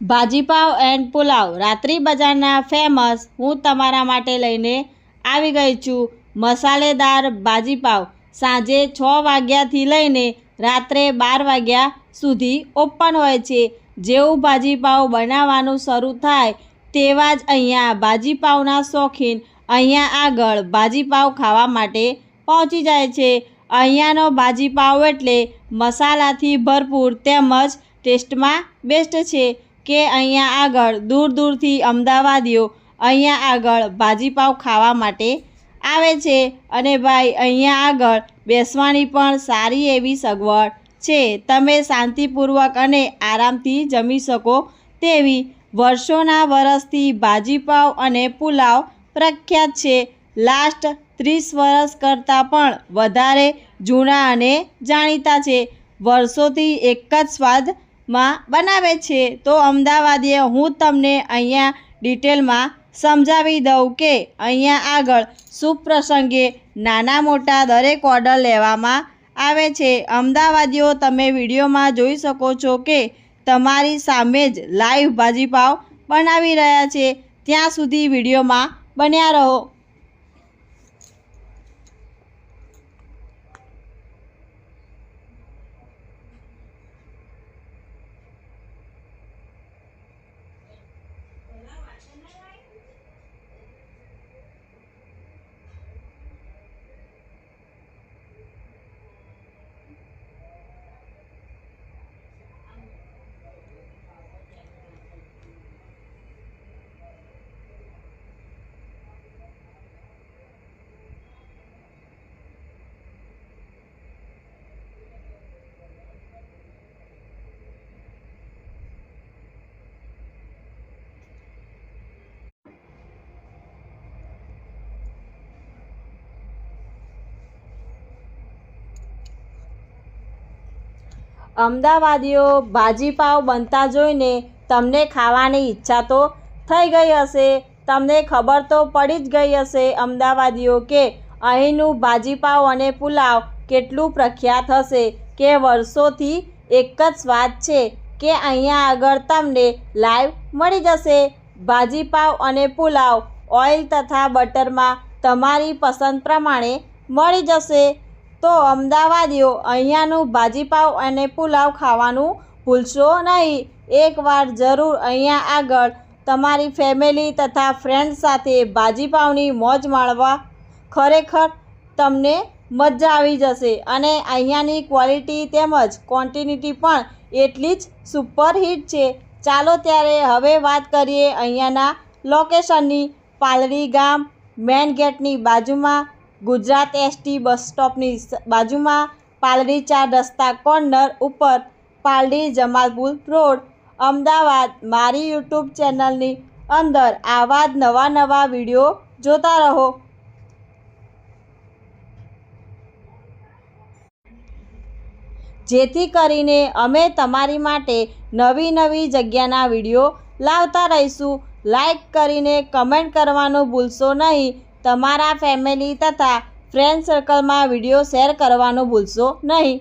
Bhaji pav and pulao રાત્રિ બજારના famous હું તમારા માટે લઈને આવી ગઈ છું. મસાલેદાર ભાજીપાવ સાંજે છ વાગ્યાથી લઈને રાત્રે બાર વાગ્યા સુધી ઓપન હોય છે. જેવું ભાજીપાવ બનાવવાનું શરૂ થાય તેવા જ અહીંયા ભાજીપાવના શોખીન અહીંયા આગળ ભાજીપાવ ખાવા માટે પહોંચી જાય છે. અહીંયાનો ભાજીપાવ એટલે મસાલાથી ભરપૂર, તેમજ ટેસ્ટમાં બેસ્ટ છે. કે અહીંયા આગળ દૂર દૂરથી અમદાવાદીઓ અહીંયા આગળ ભાજીપાવ ખાવા માટે આવે છે અને ભાઈ, અહીંયા આગળ બેસવાની પણ સારી એવી સગવડ છે. તમે શાંતિપૂર્વક અને આરામથી જમી શકો તેવી વર્ષોના વરસથી ભાજીપાવ અને પુલાવ પ્રખ્યાત છે. લાસ્ટ ત્રીસ વર્ષ કરતાં પણ વધારે જૂના અને જાણીતા છે. વર્ષોથી એક જ સ્વાદમાં બનાવે છે. તો અમદાવાદીએ હું તમને અહીંયા ડિટેલમાં સમજાવી દઉં કે અહીંયા આગળ શુભ પ્રસંગે નાના મોટા દરેક ઓર્ડર લેવામાં આવે છે. અમદાવાદીઓ તમે વિડીયોમાં જોઈ શકો છો કે તમારી સામે જ લાઈવ ભાજીપાવ બનાવી રહ્યા છે. ત્યાં સુધી વિડીયોમાં બન્યા રહો. અમદાવાદીઓ ભાજીપાવ બનતા જોઈને તમને ખાવાની ઈચ્છા તો થઈ ગઈ હશે. તમને ખબર તો પડી જ ગઈ હશે અમદાવાદીઓ કે અહીંનું ભાજીપાવ અને પુલાવ કેટલું પ્રખ્યાત હશે કે વર્ષોથી એક જ સ્વાદ છે કે અહીંયા આગળ તમને લાઈવ મળી જશે. ભાજીપાવ અને પુલાવ ઓઇલ તથા બટરમાં તમારી પસંદ પ્રમાણે મળી જશે. તો અમદાવાદીઓ અહીંયાનું ભાજીપાવ અને પુલાવ ખાવાનું ભૂલશો નહીં. એકવાર જરૂર અહીંયા આગળ તમારી ફેમિલી તથા ફ્રેન્ડ્સ સાથે ભાજીપાવની મોજ માણવા. ખરેખર તમને મજા આવી જશે અને અહીંયાની ક્વોલિટી તેમજ ક્વોન્ટિનિટી પણ એટલી જ સુપરહિટ છે. ચાલો ત્યારે હવે વાત કરીએ અહીંયાના લોકેશનની પાલડી ગામ મેન ગેટની બાજુમાં. ગુજરાત એસટી બસ સ્ટોપની બાજુમાં પાલડી ચાર રસ્તા કોર્નર ઉપર પાલડી જમાલપુર રોડ. અમદાવાદ, મારી યુટ્યુબ ચેનલની અંદર આવા જ નવા નવા વીડિયો જોતા રહો. જેથી કરીને અમે તમારી માટે નવી નવી જગ્યાના વીડિયો લાવતા રહીશું. લાઈક કરીને કમેન્ટ કરવાનું ભૂલશો નહીં. તમારા ફેમિલી તથા ફ્રેન્ડ સર્કલમાં વીડિયો શેર કરવાનું ભૂલશો નહીં.